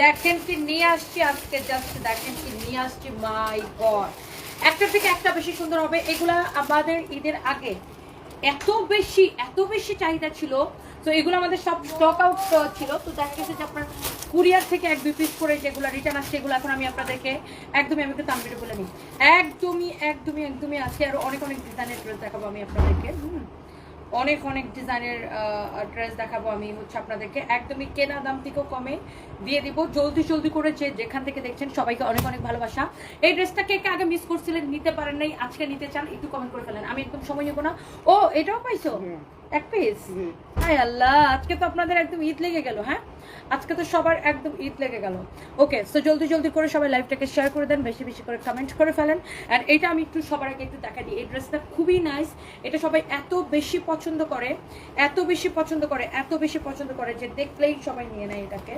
দেখেন কি, নিয়ে আসছি আজকে জাস্ট দেখেন কি, নিয়ে আসছি মাই গড একটা থেকে একটা বেশি সুন্দর হবে। এগুলা আমাদের ঈদের আগে এত বেশি এত বেশি চাহিদা ছিল। তো এগুলো আমাদের সব স্টক আউট ছিল। তো দেখা গেছে যে আপনার কুরিয়ার থেকে এক, দুই পিস করে যেগুলো রিটার্ন আসছে, এগুলো এখন আমি আপনাদেরকে একদমই, আমি একটু তামবিটা বলে নিই। একদমই একদমই একদমই আছে। আর অনেক অনেক ডিজাইনের ড্রেস দেখাবো আমি আপনাদেরকে। হুম। অনেক অনেক ডিজাইনের ড্রেস দেখাবো আমি হচ্ছে আপনাদেরকে। একদমই কেনা দাম থেকেও কমে। দিয়ে দিব জলদি জলদি করে যে যেখান থেকে দেখছেন সবাইকে অনেক অনেক ভালোবাসা। এই ড্রেসটা কে কে আগে মিস করছিলেন নিতে পারেন নাই আজকে নিতে চান একটু কমেন্ট করে ফেলেন। আমি একদম সময় নেব না। ও এটাও পাইছো? এক পিস হাই আল্লাহ আজকে তো আপনাদের একদম ঈদ লেগে গেল হ্যাঁ? আজকে তো সবার একদম ঈদ লেগে গেল। ওকে সো জলদি জলদি করে সবাই লাইভটাকে শেয়ার করে দেন, বেশি বেশি করে কমেন্ট করে ফেলেন। আর এটা আমি একটু সবার আগে একটু দেখা দিই, এই ড্রেসটা খুবই নাইস এটা সবাই এত বেশি পছন্দ করে, এত বেশি পছন্দ করে, এত বেশি পছন্দ করে যে দেখলেই সবাই নিয়ে নেয় এটাকে।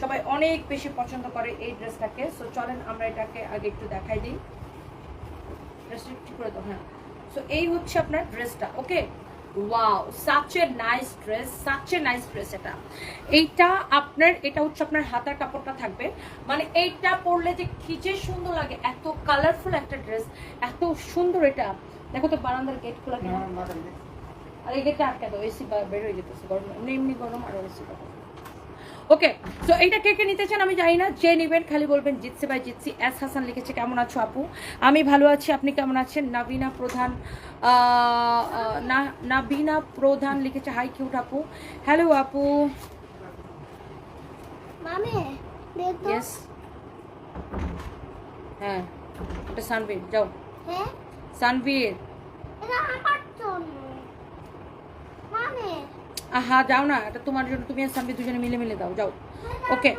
সবাই অনেক বেশি পছন্দ করে এই ড্রেসটাকে সো চলেন আমরা এটাকে আগে একটু দেখাই দিই। ড্রেসটা একটু করে দাও হ্যাঁ। সো এই হচ্ছে আপনার ড্রেসটা okay wow such a nice dress such a nice dress এটা। এইটা আপনার এটা হচ্ছে আপনার হাতার কাপড়টা থাকবে। মানে এইটা পরলে যে কি যে সুন্দর লাগে এত কালারফুল একটা ড্রেস এত সুন্দর এটা। দেখো তো বারান্দার গেট খোলা কেন আর এই গেটটা আটকে দাও এসি বের হয়ে যেতেছে গরম এমনি এমনি গরম আর এসি গরম। ওকে তো এইটা কে কে নিতে চান আমি জানি না। যে নেবেন খালি বলবেন জিতসে ভাই জিতসি। এস হাসান লিখেছে কেমন আছো আপু? আমি ভালো আছি আপনি কেমন আছেন? নাবিনা প্রধান না নাবিনা প্রধান লিখেছে হাই কিউট আপু। হ্যালো আপু। মামি দেখো ইয়েস হ্যাঁ এটা সানবীর যাও। হ্যাঁ? সানবীর। এটা আমার জন্য। মামি আহা, যাও না, এটা তোমার জন্য, তুমি আর সামনে দুজনে মিলে মিলে দাও, যাও। ওকে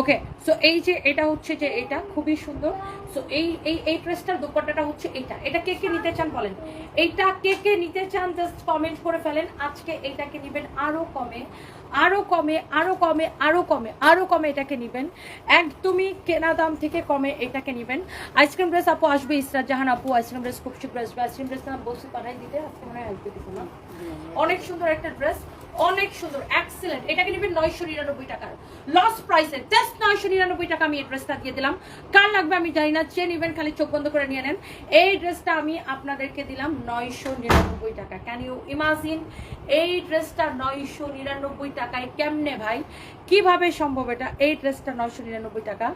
ওকে সো এই যে এটা হচ্ছে যে এটা, খুবই সুন্দর। সো এই এই এই ড্রেসটার দোপাট্টাটা হচ্ছে এটা এটা কে কে নিতে চান বলেন? এইটা কে কে নিতে চান জাস্ট কমেন্ট করে ফেলেন। আজকে এইটাকে নেবেন আরও কমে আরও কমে আরও কমে আরও কমে আরও কমে এটাকে নেবেন। একদমই কেনা দাম থেকে কমে এটাকে নেবেন। আইসক্রিম ড্রেস আপু আসবে, ইসরাত জাহান আপু, আইসক্রিম ড্রেস খুব শীঘ্র আসবে। আইসক্রিম ড্রেস নাম বলছি পাঠাই দিতে, আজকে মনে হয় অনেক সুন্দর একটা ড্রেস। অনেক সুন্দর এক্সিলেন্ট এটাকে নেবেন নয়শো নিরানব্বই টাকার। লস প্রাইসে জাস্ট নয়শো নিরানব্বই টাকা আমি এই ড্রেসটা দিয়ে দিলাম। কার লাগবে আমি জানি না, চেয়ে নেবেন, খালি চোখ বন্ধ করে নিয়ে নেন। এই ড্রেসটা আমি আপনাদেরকে দিলাম নয়শো নিরানব্বই টাকা। ক্যান ইউ ইমাজিন এই ড্রেসটা নয়শো নিরানব্বই টাকায় কেমনে ভাই? কীভাবে সম্ভব এটা? এই ড্রেসটা নয়শো নিরানব্বই টাকা।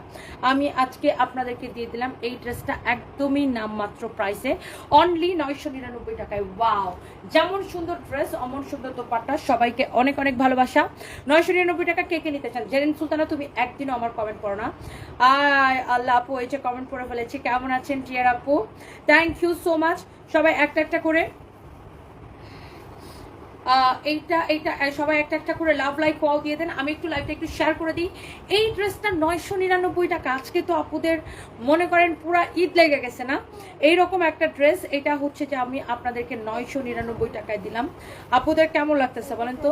আমি আজকে আপনাদেরকে দিয়ে দিলাম এই ড্রেসটা একদমই নামমাত্র প্রাইসে অনলি নয়শো নিরানব্বই টাকায়। ওয়াও যেমন সুন্দর ড্রেস অমন সুন্দর দোপাট্টা। সবাইকে অনেক অনেক ভালোবাসা। নয়শো নিরানব্বই টাকা কে কে নিতে চান? জেরিন সুলতানা, তুমি একদিনও আমার কমেন্ট করো না। আয় আল্লাহ আপু, এই যে কমেন্ট করে ফেলেছি। কেমন আছেন টিয়ার আপু? থ্যাংক ইউ সো মাচ সবাই একটা একটা করে। এইটা এইটা সবাই একটা একটা করে লাভ লাইক ওয়াও দিয়ে দেন। আমি একটু লাইভটা একটু শেয়ার করে দিই। এই ড্রেসটা নয়শো নিরানব্বই টাকা। আজকে তো আপুদের মনে করেন পুরা ঈদ লেগে গেছে না? এইরকম একটা ড্রেস এটা হচ্ছে যে আমি আপনাদেরকে নয়শো নিরানব্বই টাকায় দিলাম। আপুদের কেমন লাগতেছে বলেন তো?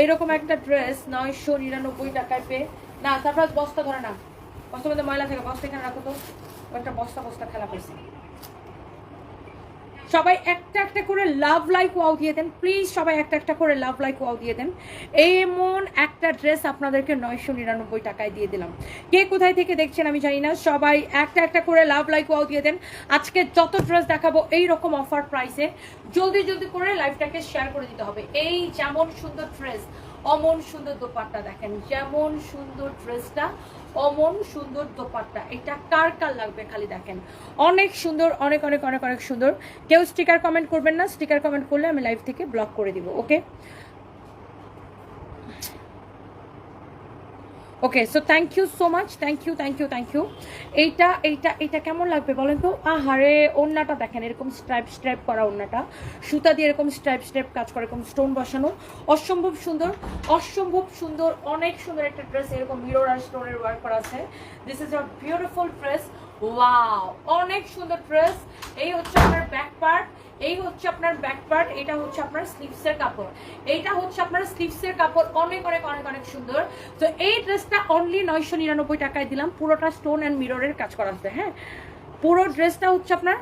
এইরকম একটা ড্রেস নয়শো নিরানব্বই টাকায় পেয়ে না, তারপর বস্তা ধরে না বস্তার মধ্যে ময়লা থাকে, বস্তা এখানে রাখো তো। একটা বস্তা বস্তা খেলা পাইছে সবাই একটা একটা করে লাভ লাইক ওয়াও দিয়ে দেন। প্লিজ সবাই একটা একটা করে লাভ লাইক ওয়াও দিয়ে দেন। এমন একটা ড্রেস আপনাদেরকে নয়শো নিরানব্বই টাকায় দিয়ে দিলাম। কে কোথায় থেকে দেখছেন আমি জানি না। সবাই একটা একটা করে লাভ লাইক ওয়াও দিয়ে দেন। আজকে যত ড্রেস দেখাবো এই রকম অফার প্রাইসে জলদি জলদি করে লাইভটাকে শেয়ার করে দিতে হবে। এই যেমন সুন্দর ড্রেস অমন সুন্দর দোপাট্টা দেখেন। যেমন সুন্দর ড্রেসটা অমন সুন্দর দোপাট্টা। এটা কার কার লাগবে খালি দেখেন। অনেক সুন্দর, অনেক অনেক অনেক অনেক সুন্দর। কেউ স্টিকার কমেন্ট করবেন না। স্টিকার কমেন্ট করলে আমি লাইভ থেকে ব্লক করে দিব okay okay so thank you so much thank you thank you thank you এইটা এইটা এইটা কেমন লাগবে বলেন তো? আহারে, ওড়নাটা দেখেন, এরকম স্ট্রাইপ স্ট্রাইপ করা ওড়নাটা। সুতা দিয়ে এরকম স্ট্রাইপ স্ট্রাইপ কাজ করে, এরকম স্টোন বসানো। অসম্ভব সুন্দর অসম্ভব সুন্দর, অনেক সুন্দর একটা ড্রেস এরকম মিরর আর স্টোনের ওয়ার্ক করা আছে। This is a beautiful dress wow অনেক সুন্দর ড্রেস এই হচ্ছে আপনার ব্যাক পার্ট এই হচ্ছে আপনার ব্যাক পার্ট এটা হচ্ছে আপনার স্লিভসের কাপড়। এইটা হচ্ছে আপনার স্লিভসের কাপড়, অনেক অনেক অনেক অনেক সুন্দর। তো এই ড্রেসটা অনলি নয়শো নিরানব্বই টাকায় দিলাম, পুরোটা স্টোন অ্যান্ড মিররের কাজ করা আছে হ্যাঁ? পুরো ড্রেসটা হচ্ছে আপনার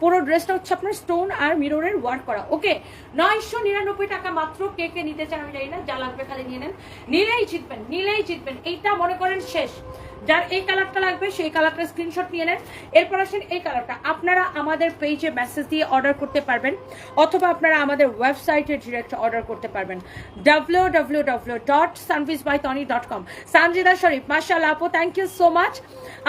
পুরো ড্রেসটা হচ্ছে আপনার স্টোন আর মিররের ওয়ার্ক করা। ওকে নয়শো নিরানব্বই টাকা মাত্র। কে কে নিতে চান আমি জানি না, যা লাগবে খালি নিয়ে নেন। নিলেই জিতবেন নিলেই জিতবেন। এইটা মনে করেন শেষ। যার এই কালারটা লাগবে, সেই কালারটা স্ক্রিনশট নিয়ে নেন। এরপর আসেন এই কালারটা আপনারা আমাদের পেজে মেসেজ দিয়ে অর্ডার করতে পারবেন, অথবা আপনারা আমাদের ওয়েবসাইটে ডিরেক্ট অর্ডার করতে পারবেন। W W W dot Sanvis by Tony dot com Sanjida Sharif Marshal আপু থ্যাংক ইউ সো মাচ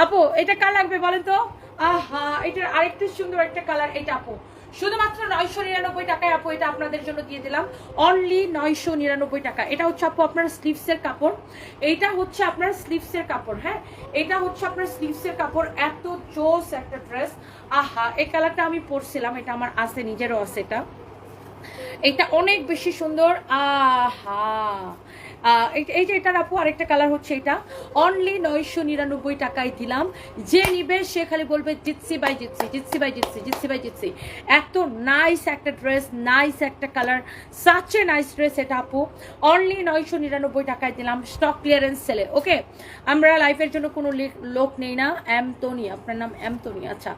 আপু, এটা কার লাগবে বলেন তো? আহা এটার আরেকটা সুন্দর একটা কালার এটা আপু। শুধুমাত্র নয়শো নিরানব্বই টাকায় আপু এটা আপনাদের জন্য দিয়ে দিলাম। অনলি নয়শো নিরানব্বই টাকা। এটা হচ্ছে আপু আপনার স্লিভসের কাপড়। এইটা হচ্ছে আপনার স্লিভসের কাপড় হ্যাঁ? এটা হচ্ছে আপনার স্লিভসের কাপড়। এত জোস একটা ড্রেস আহা এই কালারটা আমি পরছিলাম এটা আমার আছে নিজেরও আছে এটা। এটা অনেক বেশি সুন্দর। আহা আহ, এই- যে এটার আপু, আরেকটা কালার হচ্ছে এটা। অনলি নয়শো নিরানব্বই টাকায় দিলাম। যে নিবে, সে খালি বলবে জিতসি বাই জিতসি জিতসি বাই জিতসি জিতসি বাই জিতসি এত নাইস একটা ড্রেস নাইস একটা কালার সাচ নাইস ড্রেস এটা আপু। অনলি নয়শো নিরানব্বই টাকায় দিলাম স্টক ক্লিয়ারেন্স সেলে ওকে আমরা লাইফের জন্য কোনো লোক নেই না এম অ্যামতনি আপনার নাম এম অ্যামতনি আচ্ছা।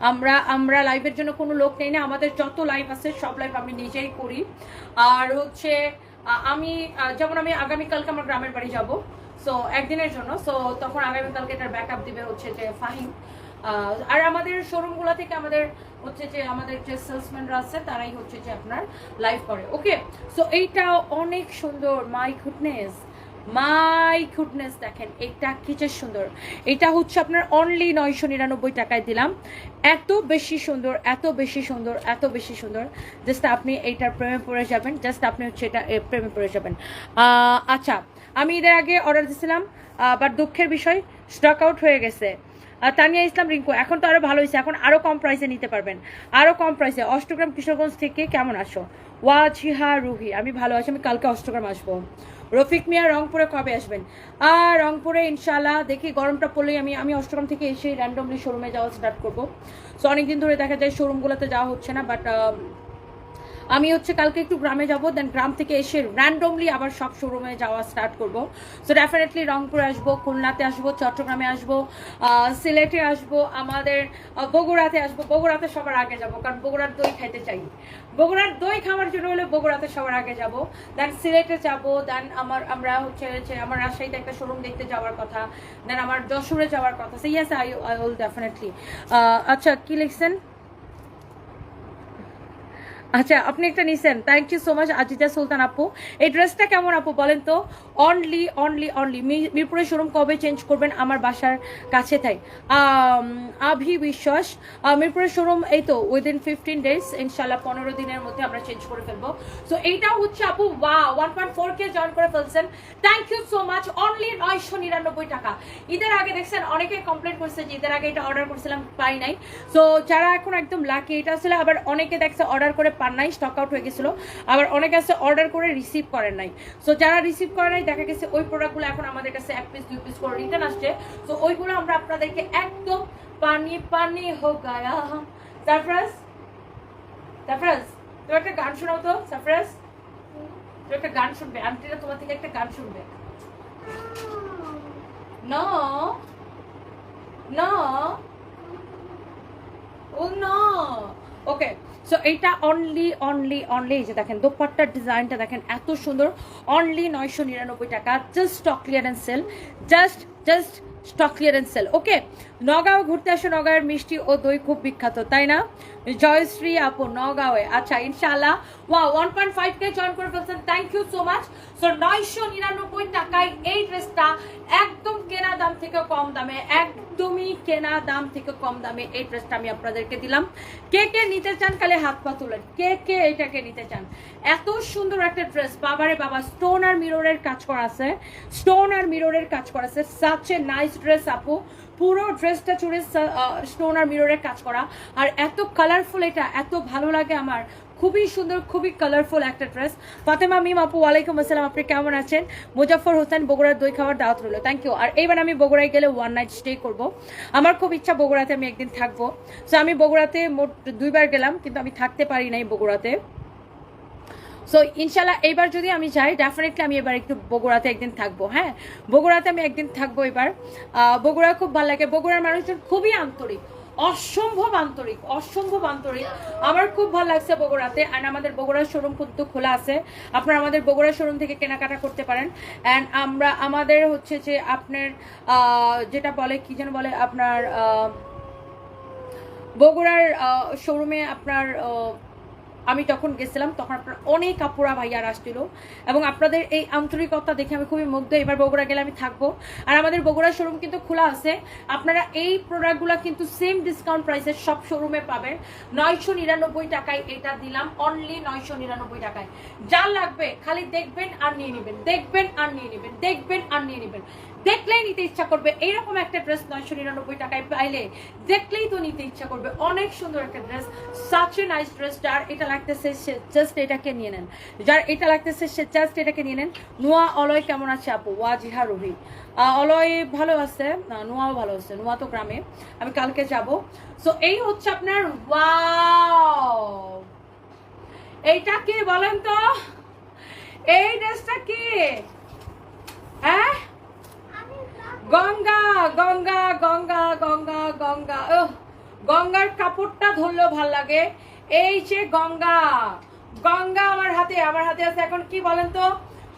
আমরা আমরা লাইভের জন্য কোনো লোক নেই না, আমাদের যত লাইভ আছে, সব লাইভ আমি নিজেই করি। আর হচ্ছে আমি যেমন আমি আগামীকালকে আমার গ্রামের বাড়ি যাব সো একদিনের জন্য সো তখন আগামীকালকে এটার ব্যাকআপ দিবে হচ্ছে যে ফাহিম। আর আমাদের শোরুমগুলো থেকে আমাদের হচ্ছে যে আমাদের যে সেলসম্যানরা আছে, তারাই হচ্ছে যে আপনার লাইভ করে। ওকে সো এইটা অনেক সুন্দর মাই গুডনেস মাই গুডনেস, দেখেন, এটা কি যে সুন্দর। এটা হচ্ছে আপনার অনলি নয়শো নিরানব্বই টাকায় দিলাম। এত বেশি সুন্দর, এত বেশি সুন্দর, এত বেশি সুন্দর। জাস্ট আপনি এইটার প্রেমে পড়ে যাবেন, জাস্ট আপনি হচ্ছে এটা প্রেমে পড়ে যাবেন। আচ্ছা আমি এদের আগে অর্ডার দিয়েছিলাম বাট দুঃখের বিষয় স্টক আউট হয়ে গেছে। তানিয়া ইসলাম, রিঙ্কু, এখন তো আরও ভালো হয়েছে, এখন আরও কম প্রাইসে নিতে পারবেন। আরও কম প্রাইসে অষ্টগ্রাম কিশোরগঞ্জ থেকে কেমন আসো ওয়াজিহা রুহি, আমি ভালো আছি, আমি কালকে অষ্টগ্রাম আসব। রফিক মিয়া রংপুরে কবে আসবেন? আর রংপুরে ইনশাল্লাহ দেখি, গরমটা পড়লেই আমি আমি অষ্টগ্রাম থেকে এসে র্যান্ডমলি শোরুমে যাওয়া স্টার্ট করব। সো অনেকদিন ধরে দেখা যায় শোরুমগুলোতে যাওয়া হচ্ছে না বাট আমি হচ্ছে কালকে একটু গ্রামে যাব দেন গ্রাম থেকে এসে র্যান্ডমলি আবার সব শোরুমে যাওয়া স্টার্ট করব। সো ডেফিনেটলি রংপুরে আসব, খুলনাতে আসব, চট্টগ্রামে আসব সিলেটে আসব, আমাদের বগুড়াতে আসব। বগুড়াতে সবার আগে যাব, কারণ বগুড়ার দই খাইতে চাই। বগুড়ার দই খাওয়ার জন্য হলে বগুড়াতে সবার আগে যাব। দেন সিলেটে যাব দেন আমার, আমরা হচ্ছে আমার রাজশাহীতে একটা শোরুম দেখতে যাওয়ার কথা দেন আমার যশোরে যাওয়ার কথা। সে আই আই উইল ডেফিনেটলি আচ্ছা কি লিখছেন? আচ্ছা আপনি একটা নিছেন। Thank you so much Aziza Sultan আপু। এই ড্রেসটা কেমন আপু, বলেন তো? অনলি অনলি অনলি মিরপুরের শোরুম কবে চেঞ্জ করবেন আমার বাসার কাছে তাই। আভি বিশ্বাস মিরপুরের শোরুম এই তো উইদিন ফিফটিন ডেজ ইনশাল্লাহ পনেরো দিনের মধ্যে আমরা চেঞ্জ করে ফেলব। সো এইটা হচ্ছে আপু বা one point four K join করে ফেলছেন। Thank you so much only নয়শো নিরানব্বই টাকা। ঈদের আগে দেখছেন অনেকে কমপ্লেন করছে যে ঈদের আগে এটা অর্ডার করছিলাম, পাই নাই। সো যারা এখন একদম লাকি এটা আসলে আবার অনেকে দেখছে অর্ডার করে পান নাই স্টক আউট হয়ে গেছিল। আবার অনেকে আছে অর্ডার করে রিসিভ করেন নাই। সো যারা রিসিভ করে নাই, দেখা গেছে ওই প্রোডাক্টগুলো এখন আমাদের কাছে এক পিস দুই পিস করে রিটার্ন আসছে। তো ওইগুলো আমরা আপনাদেরকে একদম পানি পানি হো গায়া। সারপ্রাইজ সারপ্রাইজ তুমি একটা গান শোনাও তো সারপ্রাইজ তুমি একটা গান শুনবে, আন্টিরা তোমার থেকে একটা গান শুনবে। No. No. Oh no. Okay so এটা অনলি অনলি অনলি যে দেখেন, দোপাট্টার ডিজাইনটা দেখেন এত সুন্দর। অনলি নয়শো নিরানব্বই টাকা just stock clearance sale just just stock clearance sale okay Nagaon ঘুরতে আসো, নগাঁয়ের মিষ্টি ও দই খুব বিখ্যাত, তাই না? জয়শ্রী আপু, নগাঁওয়ে। আচ্ছা ইনশাআল্লাহ। ওয়া one point five K join করে ফেলছেন। Thank you so much so নয়শো নিরানব্বই টাকায় এই ড্রেসটা একদম কেনা দাম থেকে কম দামে, একদমই কেনা দাম থেকে কম দামে এই ড্রেসটা আমি আপনাদেরকে দিলাম। কে কে নিতে চান কালে হাত পা তুলেন। কে কে এটাকে নিতে চান? এত সুন্দর একটা ড্রেস। বাবারে বাবা স্টোন আর মিররের কাজ করা আছে। স্টোন আর মিররের কাজ করা আছে। সাচ এ নাইস ড্রেস আপু। পুরো ড্রেসটা চুড়ে স্টোন আর মিররের কাজ করা। আর এত কালারফুল এটা, এত ভালো লাগে আমার। খুবই সুন্দর, খুবই কালারফুল একটা ড্রেস ফাতেমা মিম আপু, ওয়ালাইকুম আসসালাম। আপনি কেমন আছেন? মুজাফর হোসেন, বগুড়ার দই খাওয়ার দাওয়াত রইল। থ্যাংক ইউ আর এইবার আমি বগুড়ায় গেলে ওয়ান নাইট স্টে করব। আমার খুব ইচ্ছা বগুড়াতে আমি একদিন থাকব। সো আমি বগুড়াতে মোট দুইবার গেলাম, কিন্তু আমি থাকতে পারি নাই বগুড়াতে। সো ইনশাল্লাহ এইবার যদি আমি যাই ডেফিনেটলি আমি এবার একটু বগুড়াতে একদিন থাকব হ্যাঁ? বগুড়াতে আমি একদিন থাকব এবার। বগুড়া খুব ভালো লাগে। বগুড়ার মানুষজন খুবই আন্তরিক, অসম্ভব আন্তরিক অসম্ভব আন্তরিক। আমার খুব ভালো লাগছে বগুড়াতে। অ্যান্ড আমাদের বগুড়ার শোরুম কিন্তু খোলা আছে। আপনারা আমাদের বগুড়া শোরুম থেকে কেনাকাটা করতে পারেন। অ্যান্ড আমরা, আমাদের হচ্ছে যে আপনার যেটা বলে, কি যেন বলে, আপনার বগুড়ার শোরুমে আপনার আমি যখন গেছিলাম, তখন আপনার অনেক কাপুরা ভাইয়ার আসছিল। এবং আপনাদের এই আন্তরিকতা দেখে আমি খুবই মুগ্ধ, এবার বগুড়া গেলে আমি থাকব। আর আমাদের বগুড়া শোরুম কিন্তু খোলা আছে। আপনারা এই প্রোডাক্টগুলো কিন্তু সেম ডিসকাউন্ট প্রাইসে সব শোরুমে পাবেন। নয়শো নিরানব্বই টাকায় এটা দিলাম অনলি নয়শো নিরানব্বই টাকায়। যা লাগবে খালি দেখবেন আর নিয়ে নেবেন, দেখবেন আর নিয়ে নেবেন, দেখবেন আর নিয়ে নেবেন। দেখলেই নিতে ইচ্ছা করবে। এইরকম একটা ড্রেস নয়শো নিরানব্বই টাকায় পাইলে দেখলেই তো নিতে ইচ্ছা করবে। অনেক সুন্দর একটা dress such a nice dress যার এটা লাগতেছে, সে জাস্ট এটাকে নিয়ে নেন। যার এটা লাগতেছে, সে জাস্ট এটাকে নিয়ে নেন। নোয়া, অলয় কেমন আছে আপু? ওয়া, জিহা, রুহি। অলয় ভালো আছে। নোয়াও ভালো আছে। নোয়া তো গ্রামে। আমি কালকে যাব। সো এই হচ্ছে আপনার ওয়াও এইটা কি বলেন তো? এই ড্রেসটা কি? হ্যাঁ? গঙ্গা গঙ্গা গঙ্গা গঙ্গা গঙ্গা। ওহ গঙ্গার কাপড়টা ধরলেও ভালো লাগে। এই যে গঙ্গা গঙ্গা আমার হাতে আমার হাতে আছে এখন কি বলেন তো?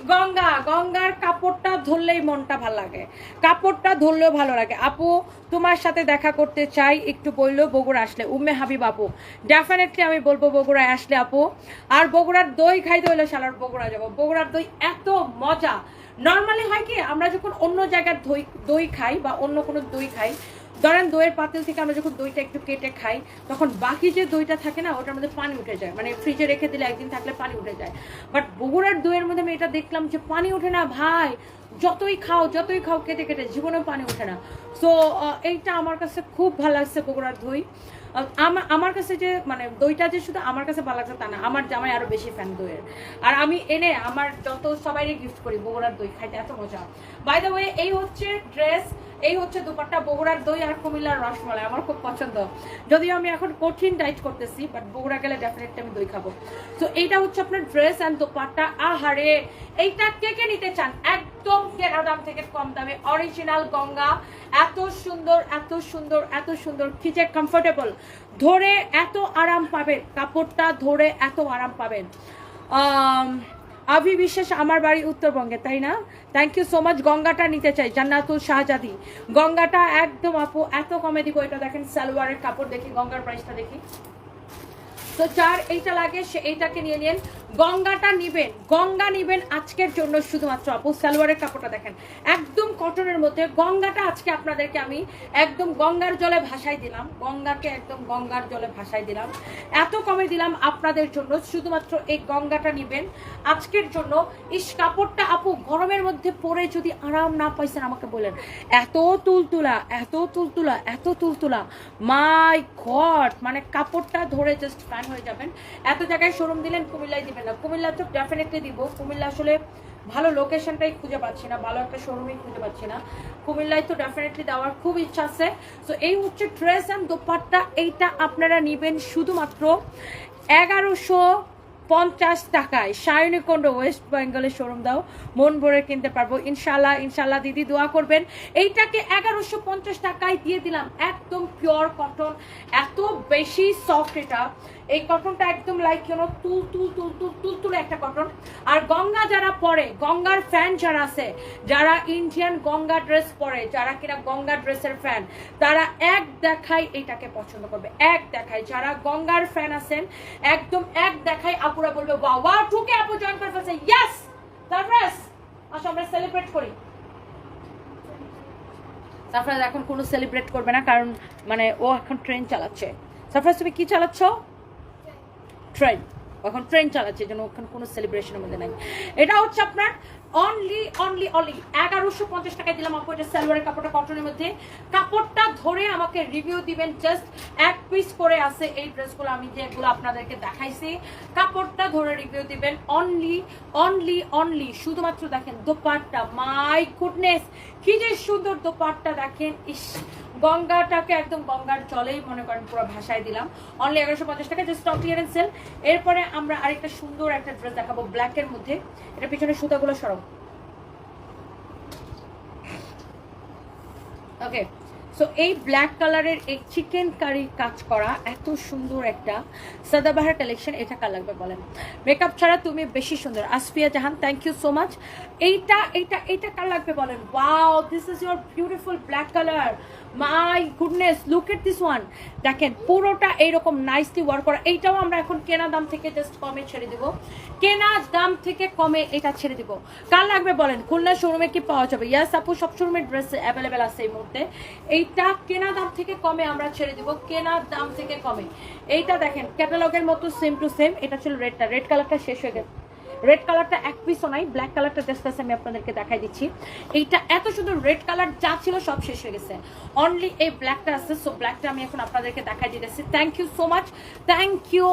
গঙ্গা, গঙ্গার কাপড়টা ধরলেই মনটা ভালো লাগে। কাপড়টা ধরলেও ভালো লাগে। আপু, তোমার সাথে দেখা করতে চাই, একটু বলল বগুড়া আসলে। উম্মে হাবিব আপু ডেফিনেটলি আমি বলব বগুড়ায় আসলে আপু। আর বগুড়ার দই খাইতে হইলে সালার বগুড়া যাব। বগুড়ার দই এত মজা। নর্মালি হয় কি, আমরা যখন অন্য জায়গার দই দই খাই বা অন্য কোনো দই খাই, ধরেন দইয়ের পাতিল থেকে আমরা যখন দইটা একটু কেটে খাই, তখন বাকি যে দইটা থাকে না, ওটার মধ্যে পানি উঠে যায়। মানে ফ্রিজে রেখে দিলে একদিন থাকলে পানি উঠে যায়। বাট বগুড়ার দইয়ের মধ্যে আমি এটা দেখলাম যে পানি ওঠে না, ভাই। যতই খাও যতই খাও, কেটে কেটে জীবনেও পানি ওঠে না। সো এইটা আমার কাছে খুব ভালো লাগছে বগুড়ার দই। আমার কাছে যে মানে দইটা যে শুধু আমার কাছে ভালো লাগছে তা না, আমার জামাই আরও বেশি ফ্যান দইয়ের। আর আমি এনে আমার যত সবাইকে গিফট করি, বগুড়ার দই খাইতে এত মজা। বাই দ্য ওয়ে এই হচ্ছে ড্রেস এই হচ্ছে দুপাট্টা বগুড়ার দই আর কুমিল্লার রসমালাই, আমার খুব পছন্দ। যদিও আমি এখন কঠিন ডাইট করতেছি বাট বগুড়া গেলে ডেফিনেটলি আমি দই খাব। তো এইটা হচ্ছে আপনার ড্রেস অ্যান্ড দুপাট্টা। আহারে, এইটা কে কে নিতে চান? একদম কেনা দাম থেকে কম দামে অরিজিনাল গঙ্গা। এত সুন্দর এত সুন্দর এত সুন্দর, কি যে কমফোর্টেবল ধরে এত আরাম পাবেন, কাপড়টা ধরে এত আরাম পাবেন। আভি বিশ্বাস, আমার বাড়ি উত্তরবঙ্গে, তাই না? থ্যাংক ইউ সো মাচ গঙ্গাটা নিতে চাই, জান্নাতুল শাহজাদি। গঙ্গাটা একদম আপু, এত কমে দিব, এটা দেখেন, সালোয়ারের কাপড় দেখি, গঙ্গার প্রাইসটা দেখি। তো চার এইটা লাগে, সে এইটাকে নিয়ে নিন। গঙ্গাটা নিবেন, গঙ্গা নিবেন আজকের জন্য শুধুমাত্র। আপু, সালোয়ারের কাপড়টা দেখেন, একদম কটনের মধ্যে। গঙ্গাটা আজকে আপনাদেরকে আমি একদম গঙ্গার জলে ভাসাই দিলাম। গঙ্গাকে একদম গঙ্গার জলে ভাসাই দিলাম। এত কমে দিলাম আপনাদের জন্য, শুধুমাত্র এই গঙ্গাটা নিবেন। আজকের জন্য ইস, কাপড়টা আপু, গরমের মধ্যে পরে যদি আরাম না পাইছেন আমাকে বলেন, এত তুলতুলা এত তুলতুলা এত তুলতুলা, মাই ঘট মানে কাপড়টা ধরে জাস্ট ফ্যান হয়ে যাবেন। এত জায়গায় শোরুম দিলেন, কুমিল্লায় দিবেন। না। কুমিল্লা তো ডেফিনেটলি দিব। কুমিল্লা আসলে ভালো লোকেশনটাই খুঁজে পাচ্ছি না, ভালো একটা শোরুমই খুঁজে পাচ্ছি না। কুমিল্লায় তো ডেফিনেটলি দেওয়ার খুব ইচ্ছা আছে। তো এই হচ্ছে ড্রেস অ্যান্ড দোপাট্টা, এইটা আপনারা নেবেন শুধুমাত্র এগারোশো পঞ্চাশ টাকায়। সায়নিকন্ড ওয়েস্ট বেঙ্গলের শোরুম দাও। মন ভরে কিনতে পারব। ইনশাল্লাহ ইনশাল্লাহ দিদি দোয়া করবেন। এইটাকে এগারোশো পঞ্চাশ টাকায় দিয়ে দিলাম। একদম পিওর কটন এত বেশি সফট এটা। এই কটনটা একদম লাইক কেন তুল তুল তুল তুল তুল, তুলে একটা কটন আর গঙ্গা যারা পরে, গঙ্গার ফ্যান যারা আছে, যারা ইন্ডিয়ান গঙ্গা ড্রেস পরে, যারা কিনা গঙ্গা ড্রেসের ফ্যান তারা এক দেখাই এটাকে পছন্দ করবে। এক দেখাই যারা গঙ্গার ফ্যান আছেন, একদম এক দেখাই আপুরা বলবে ওয়া ওয়া টুকে আপু জয়েন করে ফেলছে। ইয়েস সারপ্রাইজ আসো, আমরা সেলিব্রেট করি। সারপ্রাইজ এখন কোনো সেলিব্রেট করবে না, কারণ মানে ও এখন ট্রেন চালাচ্ছে। সারপ্রাইজ তুমি কি চালাচ্ছ? ট্রেন এখন ট্রেন চালাচ্ছে যেন ওখানে কোনো সেলিব্রেশনের মধ্যে নাই। এটা হচ্ছে আপনার অনলি অনলি অনলি এগারোশো পঞ্চাশ টাকায় দিলাম আপু, এটা সালোয়ারের কাপড়টা কটনের মধ্যে। কাপড়টা ধরে আমাকে রিভিউ দিবেন জাস্ট এক পিস করে আছে এই ড্রেসগুলো আমি যেগুলো আপনাদেরকে দেখাইছি। কাপড়টা ধরে রিভিউ দিবেন অনলি অনলি অনলি শুধুমাত্র দেখেন দোপাট্টা মাই গুডনেস কি যে সুন্দর দোপাট্টা দেখেন, ইস গঙ্গাটাকে একদম গঙ্গার জলেই মনে করেন পুরো ভাষায় দিলাম। অনলি এগারোশো পঞ্চাশ টাকা জাস্ট স্টক ক্লিয়ারেন্স সেল এরপরে আমরা আরেকটা সুন্দর একটা ড্রেস দেখাবো ব্ল্যাকের মধ্যে। এটা পিছনে সুতাগুলো সরব। ওকে সো এই ব্ল্যাক কালারের এই চিকেন কারি কাজ করা এত সুন্দর একটা সাদাবাহার কালেকশন এটা কার লাগবে বলেন? মেকআপ ছাড়া তুমি বেশি সুন্দর। Asfia Jahan thank you so much এইটা এইটা এইটা কার লাগবে বলেন? Wow this is your beautiful black colour my goodness look at this one দেখেন, পুরোটা এইরকম নাইসলি ওয়ার্ক করা। এইটাও আমরা এখন কেনা দাম থেকে জাস্ট কমে ছেড়ে দিব। কেনা দাম থেকে কমে এটা ছেড়ে দিব। কার লাগবে বলেন? খুলনা শোরুমে কি পাওয়া যাবে? ইয়াস আপু, সব শোরুমের ড্রেস অ্যাভেলেবেল আছে এই মুহূর্তে। এইটা কেনা দাম থেকে কমে আমরা ছেড়ে দিব। কেনা দাম থেকে কমে। এইটা দেখেন ক্যাটালগের মতো সেম টু সেম এটা ছিল রেডটা রেড কালারটা শেষ হয়ে গেছে। রেড কালারটা এক পিসও নাই ব্ল্যাক কালারটা জাস্ট আমি আপনাদেরকে দেখাই দিচ্ছি। এইটা এত সুন্দর রেড কালার যা ছিল সব শেষ হয়ে গেছে। অনলি এই ব্ল্যাকটা আছে সো ব্ল্যাকটা আমি এখন আপনাদেরকে দেখাই দিতেছি। Thank you so much thank you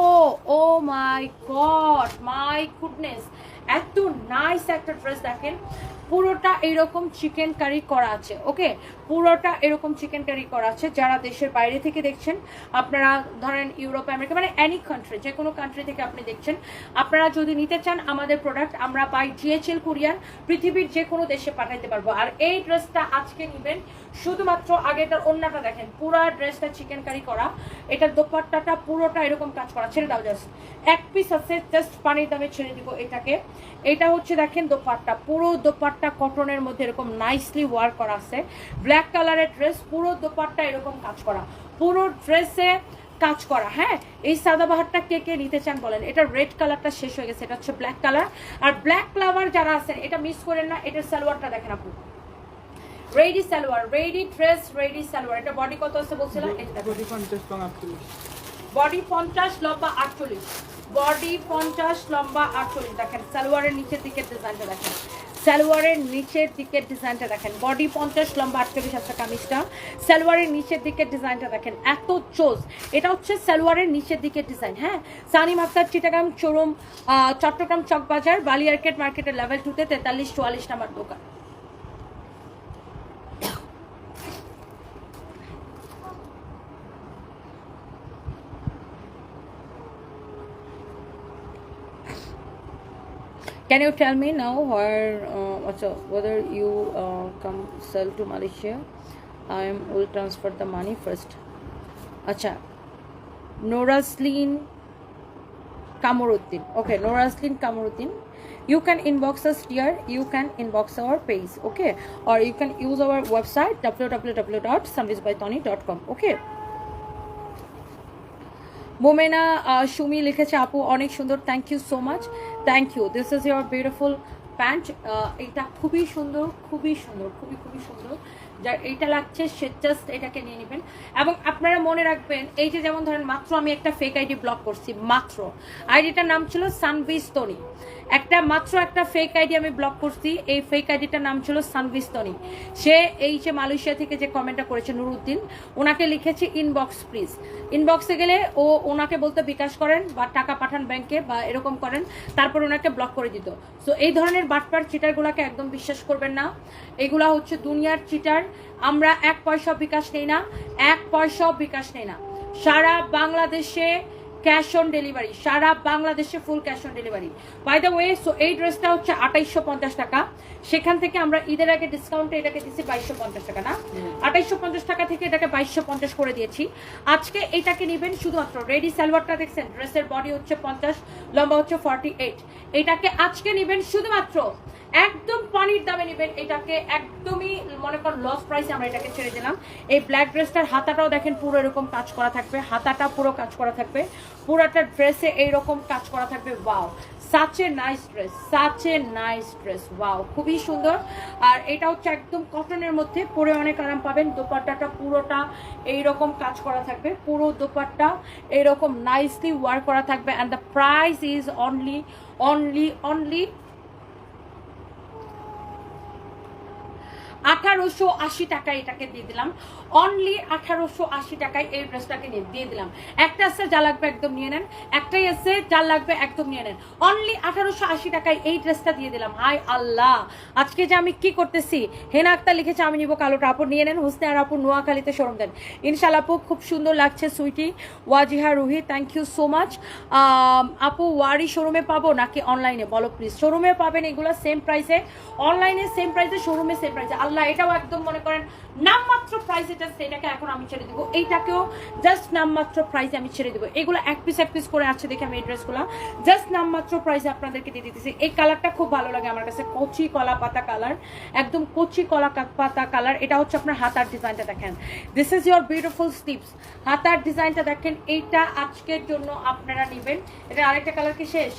oh my god my goodness এত নাইস একটা ড্রেস দেখেন। পুরোটা এরকম চিকেন কারি করা আছে ওকে পুরোটা এরকম চিকেন কারি করা আছে যারা দেশের বাইরে থেকে দেখছেন। আপনারা ধরেন ইউরোপ আমেরিকা মানে অ্যানি কান্ট্রি যে কোনো কান্ট্রি থেকে আপনি দেখছেন। আপনারা যদি নিতে চান আমাদের প্রোডাক্ট আমরা পাই জিএচএল কুরিয়ার পৃথিবীর যে কোনো দেশে পাঠাইতে পারব। আর এই ড্রেসটা আজকে নেবেন, শুধুমাত্র আগেটার অন্যটা দেখেন, পুরো ড্রেসটা চিকেন কারি করা। এটার দোপাট্টাটা পুরোটা এরকম কাজ করা, ছেড়ে দাও জাস্ট এক পিস আছে জাস্ট পানির দামে ছেড়ে দিব এটাকে। এটা হচ্ছে দেখেন দোপাট্টা, পুরো দোপাট্টা কটনের মধ্যে এরকম নাইসলি ওয়ার্ক করা আছে। ব্ল্যাক কালারের ড্রেস পুরো দোপাট্টা এরকম কাজ করা। পুরো ড্রেসে কাজ করা হ্যাঁ? এই সাদাবাহারটা কে কে নিতে চান বলেন? এটা রেড কালারটা শেষ হয়ে গেছে এটা হচ্ছে ব্ল্যাক কালার আর ব্ল্যাক ফ্লাওয়ার যারা আছেন এটা মিস করেন না এটার সালোয়ারটা দেখেন আপু। Ready salwar ready dress ready salwar. এটা বডি কত আছে বলছিলাম? দেখো। পঞ্চাশ লং আটত্রিশ বডি পঞ্চাশ লম্বা আটচল্লিশ। বডি পঞ্চাশ লম্বা আটচল্লিশ। দেখেন সালোয়ারের নিচের দিকে ডিজাইনটা দেখেন। সালোয়ারের নিচের দিকের ডিজাইনটা দেখেন। বডি পঞ্চাশ, লম্বা আটচল্লিশ আছে কামিজটা সালোয়ারের নিচের দিকের ডিজাইনটা দেখেন, এত চোজ। এটা হচ্ছে সালোয়ারের নিচের দিকের ডিজাইন হ্যাঁ? সানিম আক্তার চিটাগাম চোরম চট্টগ্রাম চকবাজার বালি আর্কেট মার্কেটের লেভেল টুতে তেতাল্লিশ, চুয়াল্লিশ নাম্বার দোকান। Can you tell me now where, uh, whether you uh, come sell to Malaysia? I will transfer the money first. Acha. Noraslin Kamuruddin. Okay, Noraslin Kamuruddin. You can inbox us here. You can inbox our page. Okay, or you can use our website www.servicebytony.com. Okay. Momena Sumi লিখেছে, আপু, অনেক সুন্দর thank you so much thank you this is your beautiful pant এটা খুবই সুন্দর খুবই সুন্দর, খুবই খুবই সুন্দর যার এইটা লাগছে, সে জাস্ট এটাকে নিয়ে নেবেন। এবং আপনারা মনে রাখবেন, এই যে যেমন ধরেন, মাত্র আমি একটা ফেক আইডি ব্লক করছি, মাত্র। আইডিটার নাম ছিল সানভিস একটা, মাত্র একটা ফেক আইডি আমি ব্লক করছি, এই ফেক আইডিটার নাম ছিল সানভিস সে এই যে মালয়েশিয়া থেকে যে কমেন্টটা করেছে নুরুদ্দিন, ওনাকে লিখেছে ইনবক্স প্লিজ ইনবক্সে গেলে ও ওনাকে বলতে বিকাশ করেন বা টাকা পাঠান ব্যাংকে বা এরকম করেন, তারপর ওনাকে ব্লক করে দিত। সো এই ধরনের বাটপার চিটারগুলোকে একদম বিশ্বাস করবেন না। এগুলা হচ্ছে দুনিয়ার চিটার আমরা এক পয়সা বিকাশ নেই না এক পয়সাও বিকাশ নেই না। সারা বাংলাদেশে ক্যাশ অন ডেলিভারি সারা বাংলাদেশে full cash on delivery by the way so এই ড্রেসটা হচ্ছে আঠাইশশো পঞ্চাশ টাকা। সেখান থেকে আমরা ঈদের আগে ডিসকাউন্টে এটাকে দিচ্ছি বাইশশো পঞ্চাশ টাকা না? আঠাইশশো পঞ্চাশ টাকা থেকে এটাকে বাইশশো পঞ্চাশ করে দিয়েছি। আজকে এটাকে নেবেন শুধুমাত্র রেডি সালোয়ারটা দেখছেন ড্রেসের বডি হচ্ছে পঞ্চাশ লম্বা হচ্ছে ফর্টি এইট এটাকে আজকে নেবেন শুধুমাত্র একদম পানির দামে নেবেন এটাকে, একদমই মনে কর লস প্রাইসে আমরা এটাকে ছেড়ে দিলাম। এই ব্ল্যাক ড্রেসটার হাতাটাও দেখেন পুরো এরকম কাজ করা থাকবে, হাতাটা পুরো কাজ করা থাকবে। পুরোটা ড্রেসে এইরকম কাজ করা থাকবে wow such a nice dress such a nice dress wow খুবই সুন্দর। আর এটা হচ্ছে একদম কটনের মধ্যে পরে অনেক আরাম পাবেন, দোপাট্টাটা পুরোটা এইরকম কাজ করা থাকবে, পুরো দোপাট্টা এইরকম নাইসলি ওয়ার্ক করা থাকবে। And the price is only only only আঠারোশো আশি টাকায় এটাকে দিয়ে দিলাম। অনলি আঠারোশো আশি টাকায় এই ড্রেসটাকে নিয়ে দিয়ে দিলাম। একটা আছে যা লাগবে একদম নিয়ে নেন। একটাই আছে যা লাগবে একদম নিয়ে নেন। অনলি আঠারোশো আশি টাকায় এই ড্রেসটা দিয়ে দিলাম। হাই আল্লাহ! আজকে যে আমি কি করতেছি? হেনা আক্তার লিখেছে, আমি নিব কালোটা আপু নিয়ে নেন। হুসনে আর আপু নোয়াখালীতে শোরুম দেন। ইনশাল্লাহ আপু, খুব সুন্দর লাগছে sweety. Wajiha Ruhi thank you so much আপু, ওয়ারি শোরুমে পাবো নাকি অনলাইনে বলো প্লিজ শোরুমে পাবেন এগুলো সেম প্রাইসে অনলাইনে সেম প্রাইসে শোরুমে সেম প্রাইসে আল্লাহ আল্লাহ, এটাও একদম মনে করেন নামমাত্র প্রাইসে জাস্ট এটাকে এখন আমি ছেড়ে দিব। এইটাকেও জাস্ট নামমাত্র প্রাইসে আমি ছেড়ে দিব। এগুলো এক পিস এক পিস করে আছে দেখে আমি এই ড্রেসগুলো জাস্ট নামমাত্র প্রাইসে আপনাদেরকে দিয়ে দিতেছি। এই কালারটা খুব ভালো লাগে আমার কাছে, কচি কলা পাতা কালার একদম কচি কলা পাতা কালার এটা হচ্ছে আপনার হাতার ডিজাইনটা দেখেন। This is your beautiful sleeves হাতার ডিজাইনটা দেখেন, এইটা আজকের জন্য আপনারা নেবেন। এটা আরেকটা কালার কি শেষ?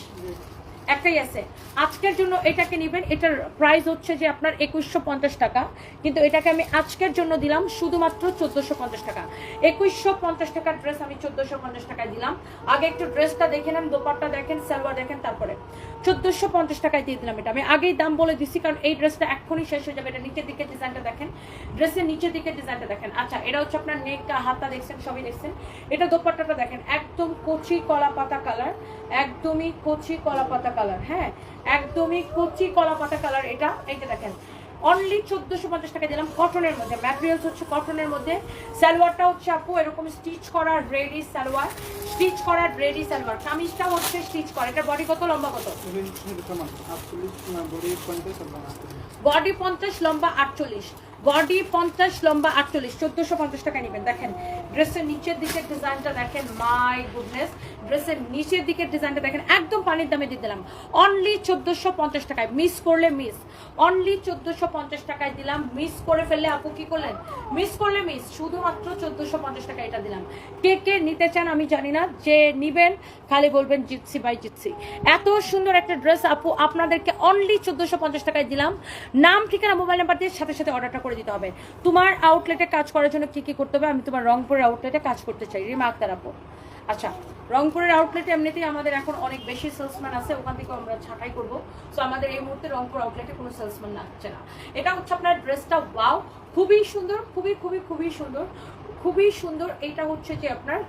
একটাই আছে। আজকের জন্য এটাকে নেবেন, এটার প্রাইস হচ্ছে যে আপনার একুশশো পঞ্চাশ টাকা, কিন্তু এটাকে আমি আজকের জন্য দিলাম শুধুমাত্র চোদ্দোশো পঞ্চাশ টাকা। একুশশো পঞ্চাশ টাকার ড্রেস আমি চোদ্দোশো পঞ্চাশ টাকায় দিলাম। আগে একটু ড্রেসটা দেখে নেন দোপারটা দেখেন, সালোয়ার দেখেন, তারপরে। চোদ্দোশো পঞ্চাশ টাকায় দিয়ে দিলাম এটা। আমি আগেই দাম বলে দিচ্ছি কারণ এই ড্রেসটা এক্ষুনি শেষ হয়ে যাবে। এটা নিচের দিকে ডিজাইনটা দেখেন। ড্রেসের নিচের দিকে ডিজাইনটা দেখেন। আচ্ছা এটা হচ্ছে আপনার নেকটা হাতটা দেখছেন? সবই দেখছেন? এটা দোপাট্টাটা দেখেন। একদম কচি কলা পাতা কালার একদমই কচি কলা পাতা কালার হ্যাঁ? একদমই কচি কলা পাতা কালার এটা। এইটা দেখেন অনলি চোদ্দশো পঞ্চাশ টাকা দিলাম কটনের মধ্যে ম্যাটেরিয়ালস হচ্ছে কটনের মধ্যে সালোয়ারটা হচ্ছে আপু এরকম স্টিচ করা রেডি সালোয়ার স্টিচ করা রেডি সালোয়ার কামিজটা হচ্ছে স্টিচ করা এটা বডি কত লম্বা কত বডি পঞ্চাশ লম্বা আটচল্লিশ বডি পঞ্চাশ, লম্বা আটচল্লিশ, চোদ্দশো পঞ্চাশ টাকা নেবেন। দেখেন, ড্রেসের নিচের দিকের ডিজাইনটা দেখেন মাই গুডনেস ড্রেসের নিচের দিকের ডিজাইনটা দেখেন, একদম পানির দামে দিয়ে দিলাম। অনলি চোদ্দশো পঞ্চাশ টাকায় মিস করলে মিস অনলি চোদ্দশো পঞ্চাশ টাকায় দিলাম মিস করে ফেললে আপু কি করলেন? মিস করলে মিস শুধুমাত্র চোদ্দশো পঞ্চাশ টাকা এটা দিলাম। কে কে নিতে চান আমি জানি না, যে নিবেন, খালি বলবেন জিতসি বাই জিতসি এত সুন্দর একটা ড্রেস আপু, আপনাদেরকে অনলি চোদ্দশো পঞ্চাশ টাকায় দিলাম। নাম, ঠিকানা মোবাইল নাম্বার দিয়ে সাথে সাথে অর্ডারটা করে দিতে হবে। তোমার আউটলেটে কাজ করার জন্য কি কি করতে হবে? আমি তোমার রংপুরের আউটলেটে কাজ করতে চাই। রিমা আক্তার আপু। আচ্ছা রংপুরের আউটলেটে এমনিতেই আমাদের এখন অনেক বেশি সেলসম্যান আছে। ওখান থেকে আমরা ছাঁটাই করব। সো আমাদের এই মুহূর্তে রংপুর আউটলেটে কোনো সেলসম্যান লাগছে না। এটা হচ্ছে আপনার ড্রেসটা ওয়াও খুবই সুন্দর, খুবই খুবই খুবই সুন্দর। খুবই সুন্দর। এটা হচ্ছে যে আপনার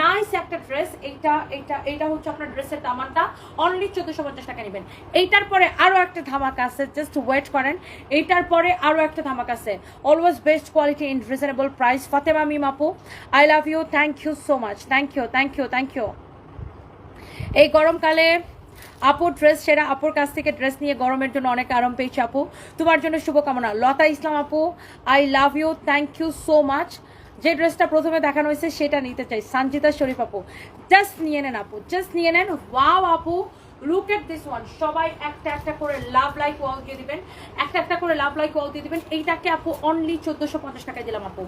নাইস একটা ড্রেস এইটা এইটা এটা হচ্ছে আপনার ড্রেসের দামানটা অনলি চোদ্দশো পঞ্চাশ টাকা নেবেন। এইটার পরে আরও একটা ধামাক আছে। জাস্ট ওয়েট করেন। এইটার পরে আরও একটা ধামাক আছে। Always best quality in reasonable price Fatema Mim আপু I love you thank you so much thank you thank you thank you এই গরমকালে আপুর ড্রেস সেরা আপুর কাছ থেকে ড্রেস নিয়ে গরমের জন্য অনেক আরাম পেয়েছি আপু। তোমার জন্য শুভকামনা। লতা ইসলাম আপু I love you thank you so much যে ড্রেসটা প্রথমে দেখানো হয়েছে, সেটা নিতে চাই। সঞ্জিতা শরীফ আপু জাস্ট নিয়ে নেন আপু জাস্ট নিয়ে নেন। ওয়াও আপু লুক এট দিস ওয়ান সবাই একটা একটা করে লাভ লাইক ওয়াল দিয়ে দিবেন। একটা একটা করে লাভ লাইক ওয়াল দিয়ে দিবেন। এইটাকে আপু অনলি চোদ্দোশো পঞ্চাশ টাকায় দিলাম আপু।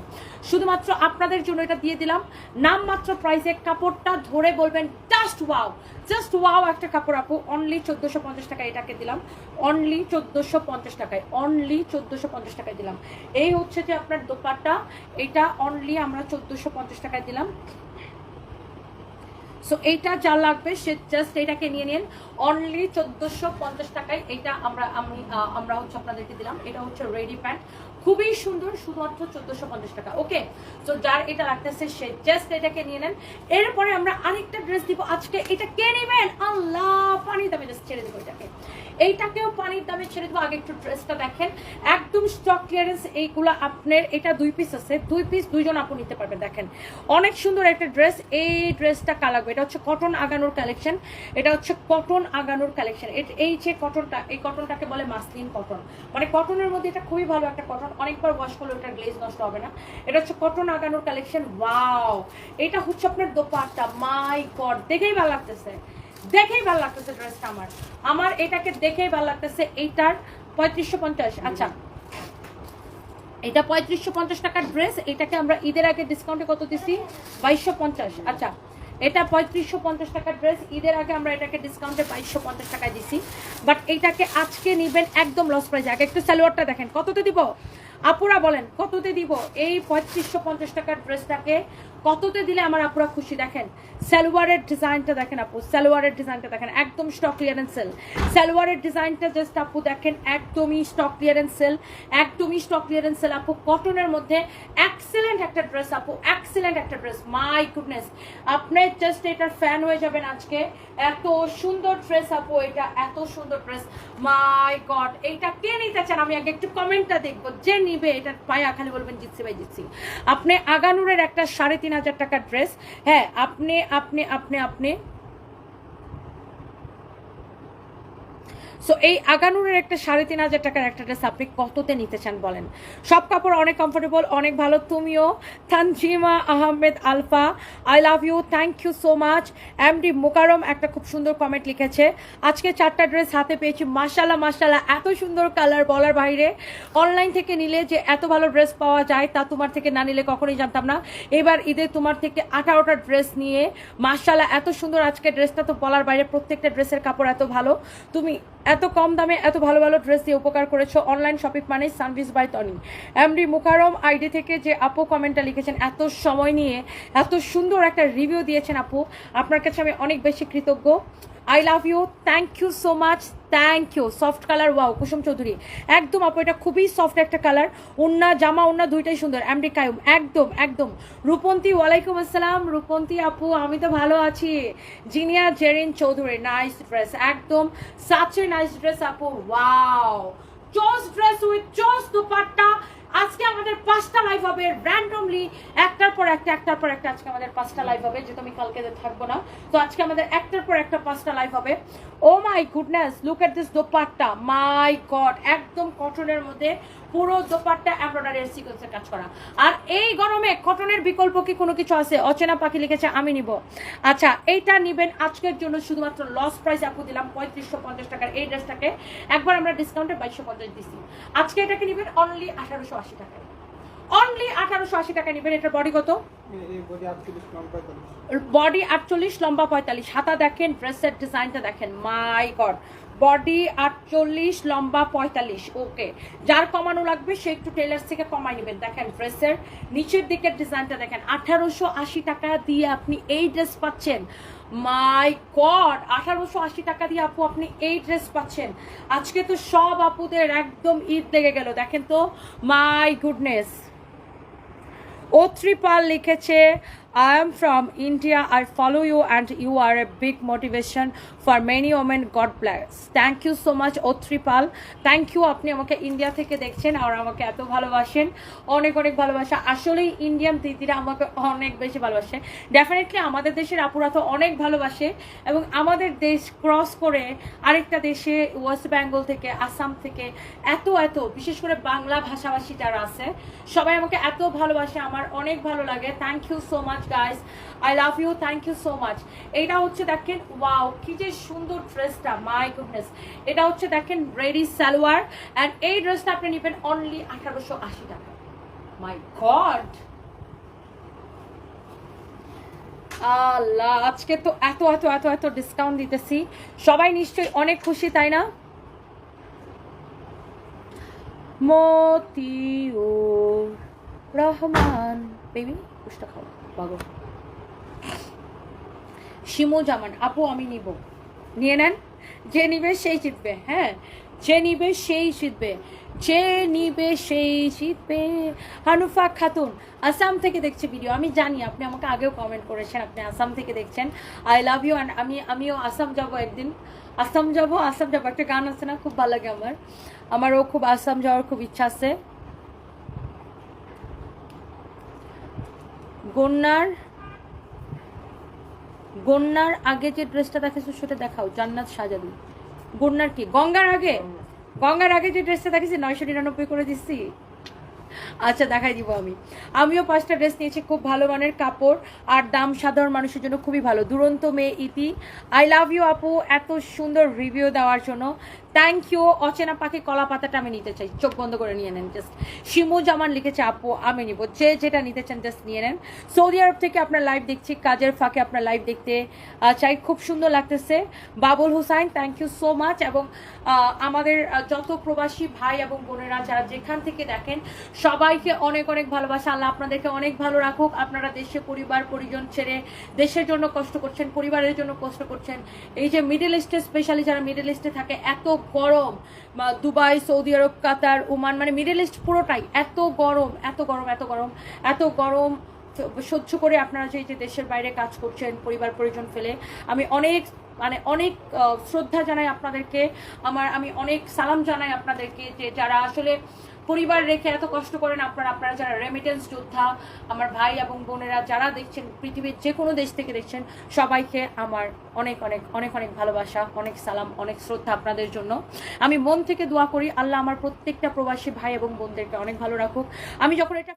শুধুমাত্র আপনাদের জন্য এটা দিয়ে দিলাম। নামমাত্র প্রাইসে কাপড়টা ধরে বলবেন জাস্ট ওয়াও জাস্ট ওয়াও একটা কাপড় আপু অনলি চোদ্দোশো পঞ্চাশ টাকায় এটাকে দিলাম। অনলি চোদ্দোশো পঞ্চাশ টাকায় অনলি চোদ্দোশো পঞ্চাশ টাকায় দিলাম। এই হচ্ছে যে আপনার দোপাট্টা। এটা অনলি আমরা চোদ্দোশো পঞ্চাশ টাকায় দিলাম। সো এটা যা লাগবে, সে জাস্ট এটাকে নিয়ে নিন। অনলি চোদ্দোশো পঞ্চাশ টাকায় এটা আমরা, আমি আমরা হচ্ছে আপনাদেরকে দিলাম। এটা হচ্ছে রেডি প্যান্ট খুবই সুন্দর, শুধুমাত্র চোদ্দোশো পঞ্চাশ টাকা। ওকে তো যার এটা লাগতেছে, সে জাস্ট এটাকে নিয়ে নেন। এরপরে আমরা আরেকটা ড্রেস দিব। আজকে এটা কে নেবেন? আল্লাহ! পানি দামে জাস্ট ছেড়ে দেবো এটাকে। এইটাকেও পানির দামে ছেড়ে দেবো। আগে একটু ড্রেসটা দেখেন। একদম স্টক ক্লিয়ারেন্স এইগুলো আপনার, এটা দুই পিস আছে। দুই পিস দুইজন আপু নিতে পারবেন, দেখেন। অনেক সুন্দর একটা ড্রেস এই ড্রেসটা কালাগবে এটা হচ্ছে কটন আগানোর কালেকশন এটা হচ্ছে কটন আগানোর কালেকশন এই যে কটনটা এই কটনটাকে বলে মাসলিন কটন মানে কটনের মধ্যে এটা খুবই ভালো একটা কটন অনেকবার ওয়াশ করলে ওটা গ্লেজ নষ্ট হবে না। এটা হচ্ছে কটন আগানোর কালেকশন ওয়াও এটা হচ্ছে আপনার দোপাট্টা। মাই গড দেখেই ভালো লাগতেছে। দেখেই ভালো লাগতেছে ড্রেসটা আমার। আমার এটাকে দেখেই ভালো লাগতেছে এইটার পঁয়ত্রিশশো পঞ্চাশ। আচ্ছা এটা পঁয়ত্রিশশো পঞ্চাশ টাকার ড্রেস এটাকে আমরা ঈদের আগে ডিসকাউন্টে কত দিছি? বাইশশো পঞ্চাশ। আচ্ছা এটা পঁয়ত্রিশশো পঞ্চাশ টাকার ড্রেস ঈদের আগে আমরা এটাকে ডিসকাউন্টে বাইশশো পঞ্চাশ টাকায় দিছি। বাট এইটাকে আজকে নিবেন একদম লস প্রাইস আগে একটু সালোয়ারটা দেখেন, কততে দিব? আপুরা বলেন, কততে দিব? এই পঁয়ত্রিশশো পঞ্চাশ টাকার ড্রেসটাকে কততে দিলে আমার আপুরা খুশি দেখেন? সালোয়ারের ডিজাইনটা দেখেন আপু, সালোয়ারের ডিজাইনটা দেখেন, একদম স্টক ক্লিয়ারেন্স সেল সালোয়ারের ডিজাইনটা জাস্ট আপু দেখেন, একদমই স্টক ক্লিয়ারেন্স সেল একদমই স্টক ক্লিয়ারেন্স সেল আপু কটনের মধ্যে এক্সেলেন্ট একটা ড্রেস আপু এক্সেলেন্ট একটা ড্রেস মাই গুডনেস আপনি জাস্ট এটার ফ্যান হয়ে যাবেন আজকে। এত সুন্দর ড্রেস আপু এটা, এত সুন্দর ড্রেস মাই গড এইটা কে নিতে চান? আমি আগে একটু কমেন্টটা দেখব। যে নিবে এটা পায়া খালি বলবেন জিতছি ভাই জিতছি আপনি আগানুরের একটা সাড়ে তিন হাজার টাকার ড্রেস হ্যাঁ আপনি আপনি আপনি আপনি সো এই আগানুরের একটা সাড়ে তিন হাজার টাকার একটা ড্রেস আপনি কততে নিতে চান বলেন? সব কাপড় অনেক কমফোর্টেবল অনেক ভালো। তুমিও Tanzima Ahmed Alfa I love you thank you so much MD Mokarram একটা খুব সুন্দর কমেন্ট লিখেছে, আজকে চারটা ড্রেস হাতে পেয়েছি মাসাল্লাহ মাসাল্লাহ এত সুন্দর কালার বলার বাইরে। অনলাইন থেকে নিলে যে এত ভালো ড্রেস পাওয়া যায়, তা তোমার থেকে না নিলে কখনোই জানতাম না। এবার ঈদে তোমার থেকে আঠারোটা ড্রেস নিয়ে মাসাল্লাহ এত সুন্দর আজকে ড্রেসটা তো বলার বাইরে, প্রত্যেকটা ড্রেসের কাপড় এত ভালো। তুমি এত কম দামে এত ভালো ভালো ড্রেস দিয়ে উপকার করেছ। অনলাইন শপিং মানে Sanvees by Tony MD Mukarram ID থেকে যে আপু কমেন্টটা লিখেছেন, এত সময় নিয়ে, এত সুন্দর একটা রিভিউ দিয়েছেন আপু। আপনার কাছে আমি অনেক বেশি কৃতজ্ঞ। I love you thank you so much thank you soft colour wow Kusum Chowdhury. একদম আপু, এটা খুবই সফট একটা কালার উন্না জামা উন্না দুইটাই সুন্দর। এমডি কায়ুম একদম একদম। রূপন্তী, ওয়ালাইকুম আসসালাম। রূপন্তী আপু, আমি তো ভালো আছি। জিনিয়া জেরিন চৌধুরী নাইস ড্রেস একদম। সাচে নাইস ড্রেস আপু wow chose dress with chose dupatta. আজকে আমাদের পাঁচটা লাইভ হবে র্যান্ডমলি একটার পর একটা, একটার পর একটা আজকে আমাদের পাঁচটা লাইভ হবে, যেহেতু আমি কালকে থাকব না। তো আজকে আমাদের একটার পর একটা পাঁচটা লাইভ হবে। ও my goodness look at this dupatta. My God একদম কটনের মধ্যে পুরো দোপাট্টা এমব্রয়ডারি সিকোয়েন্সের কাজ করা। আর এই গরমে কটনের বিকল্প কি কোনো কিছু আছে? অচেনা পাখি লিখেছে আমি নিব। আচ্ছা এইটা নিবেন আজকের জন্য শুধুমাত্র লস প্রাইস আপু দিলাম পঁয়ত্রিশশো পঞ্চাশ টাকার এই ড্রেসটাকে। একবার আমরা ডিসকাউন্টে বাইশশো পঞ্চাশ দিচ্ছি আজকে এটাকে নিবেন? অনলি আঠারোশো আশি টাকায়। অনলি আঠারোশো আশি টাকা নেবেন। এটার বডি কত? এই বডি আটচল্লিশ লম্বা পঁয়তাল্লিশ। বডি আটচল্লিশ লম্বা পঁয়তাল্লিশ। হাতা দেখেন ড্রেসের ডিজাইনটা দেখেন। মাই গড বডি আটচল্লিশ, লম্বা পঁয়তাল্লিশ। ওকে, যার কমানো লাগবে সে একটু টেলার্স থেকে কমাই নেবেন। দেখেন ড্রেসের নিচের দিকের ডিজাইনটা দেখেন, আঠারোশো আশি টাকা দিয়ে আপনি এই ড্রেস পাচ্ছেন। মাই গড আঠারোশো আশি টাকা দিয়ে আপু আপনি এই ড্রেস পাচ্ছেন। আজকে তো সব আপুদের একদম ঈদ লেগে গেল, দেখেন তো। মাই গুডনেস ও ত্রিপাল লিখেছে I am from India I follow you and you are a big motivation for many women God bless thank you so much oh Tripal thank you আপনি আমাকে ইন্ডিয়া থেকে দেখছেন আর আমাকে এত ভালোবাসেন। অনেক অনেক ভালোবাসা। আসলেই ইন্ডিয়ান দিদিরা আমাকে অনেক বেশি ভালোবাসে। ডেফিনেটলি আমাদের দেশের আপুরা তো অনেক ভালোবাসে এবং আমাদের দেশ ক্রস করে আরেকটা দেশে ওয়েস্ট বেঙ্গল থেকে আসাম থেকে, এত এত, বিশেষ করে বাংলা ভাষাভাষী যারা আছে, সবাই আমাকে এত ভালোবাসে, আমার অনেক ভালো লাগে। Thank you so much guys I love you thank you so much এটা হচ্ছে দেখেন ওয়াও কি যে সুন্দর ড্রেসটা মাই গুডনেস এটা হচ্ছে দেখেন রেডি সালোয়ার অ্যান্ড এই ড্রেসটা আপনি নেবেন অনলি আঠারোশো আশি টাকা। মাই গড আল্লাহ, আজকে তো এত এত এত এত ডিসকাউন্ট দিতেছি। সবাই নিশ্চয়ই অনেক খুশি, তাই না? মতিউর রহমান। বেবি পুষ্টা খাও, বাগো। শিমু জামান, আপু, আমি নিব। নিয়ে নেন। যে নিবে সেই জিতবে হ্যাঁ? যে নিবে সেই জিতবে। যে নিবে সেই জিতবে। হানুফা খাতুন, আসাম থেকে দেখছে ভিডিও আমি জানি, আপনি আমাকে আগেও কমেন্ট করেছেন, আপনি আসাম থেকে দেখছেন। আই লাভ ইউ অ্যান্ড আমি, আমিও আসাম যাব একদিন। আসাম যাব, আসাম যাব। একটা গান আছে না, খুব ভালো লাগে আমার। আমারও খুব আসাম যাওয়ার খুব ইচ্ছা আছে। গন্যার গন্যার আগে যে ড্রেসটা দেখেছ সেটা দেখাও, জান্নাত সাজাদি গন্যার কি? গঙ্গার আগে? গঙ্গার আগে যে ড্রেসটা দেখেছি, নয়শো নিরানব্বই করে দিচ্ছি। আচ্ছা দেখাই দিব আমি। আমিও পাঁচটা ড্রেস নিয়েছি, খুব ভালো মানের কাপড়, আর দাম সাধারণ মানুষের জন্য খুবই ভালো। দুরন্ত মেয়ে ইতি। আই লাভ ইউ আপু, এত সুন্দর রিভিউ দেওয়ার জন্য। থ্যাংক ইউ অচেনা পাখি কলা পাতাটা আমি নিতে চাই। চোখ বন্ধ করে নিয়ে নেন জাস্ট শিমু জামান লিখেছে, আপু, আমি নিব। যে যেটা নিতে চান জাস্ট নিয়ে নেন। সৌদি আরব থেকে আপনার লাইভ দেখছি, কাজের ফাঁকে আপনার লাইভ দেখতে চাই। খুব সুন্দর লাগতেছে। Babul Hossain thank you so much এবং আমাদের যত প্রবাসী ভাই এবং বোনেরা, যারা যেখান থেকে দেখেন, সবাইকে অনেক অনেক ভালোবাসা। আল্লাহ আপনাদেরকে অনেক ভালো রাখুক। আপনারা দেশে পরিবার, পরিজন ছেড়ে দেশের জন্য কষ্ট করছেন, পরিবারের জন্য কষ্ট করছেন। এই যে মিডল ইস্টে স্পেশালি যারা মিডল ইস্টে থাকে, এত গরম Dubai, Saudi Arab, Qatar, Oman মানে মিডল ইস্ট পুরোটাই এত গরম এত গরম এত গরম এত গরম সহ্য করে আপনারা যে দেশের বাইরে কাজ করছেন, পরিবার, পরিজন ফেলে, আমি অনেক মানে অনেক শ্রদ্ধা জানাই আপনাদেরকে, আমার, আমি অনেক সালাম জানাই আপনাদেরকে যে যারা আসলে পরিবার রেখে এত কষ্ট করেন আপনারা আপনারা যারা রেমিটেন্স যোদ্ধা, আমার ভাই এবং বোনেরা যারা দেখছেন পৃথিবীর যে কোনো দেশ থেকে দেখছেন, সবাইকে আমার অনেক অনেক অনেক অনেক ভালোবাসা, অনেক সালাম, অনেক শ্রদ্ধা আপনাদের জন্য। আমি মন থেকে দোয়া করি, আল্লাহ আমার প্রত্যেকটা প্রবাসী ভাই এবং বোনদেরকে অনেক ভালো রাখুক। আমি যখন এটা